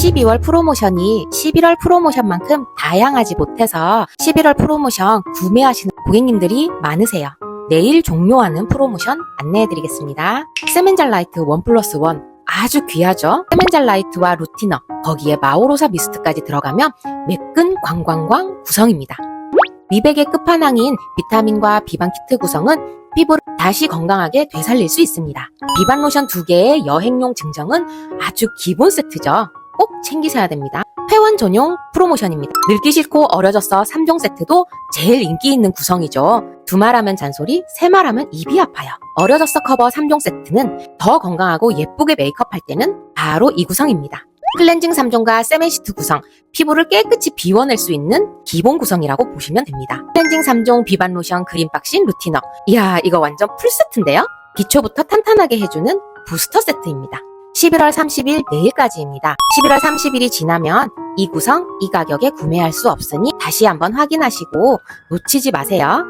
12월 프로모션이 11월 프로모션만큼 다양하지 못해서 11월 프로모션 구매하시는 고객님들이 많으세요. 내일 종료하는 프로모션 안내해드리겠습니다. 세멘잘 라이트 원 플러스 원 아주 귀하죠? 세멘잘 라이트와 루티너 거기에 마오로사 미스트까지 들어가면 매끈 광광광 구성입니다. 미백의 끝판왕인 비타민과 비반 키트 구성은 피부를 다시 건강하게 되살릴 수 있습니다. 비반 로션 두 개의 여행용 증정은 아주 기본 세트죠. 꼭 챙기셔야 됩니다. 회원 전용 프로모션입니다. 늙기 싫고 어려졌어 3종 세트도 제일 인기 있는 구성이죠. 두 말하면 잔소리, 세 말하면 입이 아파요. 어려졌어 커버 3종 세트는 더 건강하고 예쁘게 메이크업 할 때는 바로 이 구성입니다. 클렌징 3종과 세멘시트 구성, 피부를 깨끗이 비워낼 수 있는 기본 구성이라고 보시면 됩니다. 클렌징 3종 비반 로션 그린 박신 루티너. 이야, 이거 완전 풀 세트인데요? 기초부터 탄탄하게 해주는 부스터 세트입니다. 11월 30일 내일까지입니다. 11월 30일이 지나면 이 구성, 이 가격에 구매할 수 없으니 다시 한번 확인하시고 놓치지 마세요.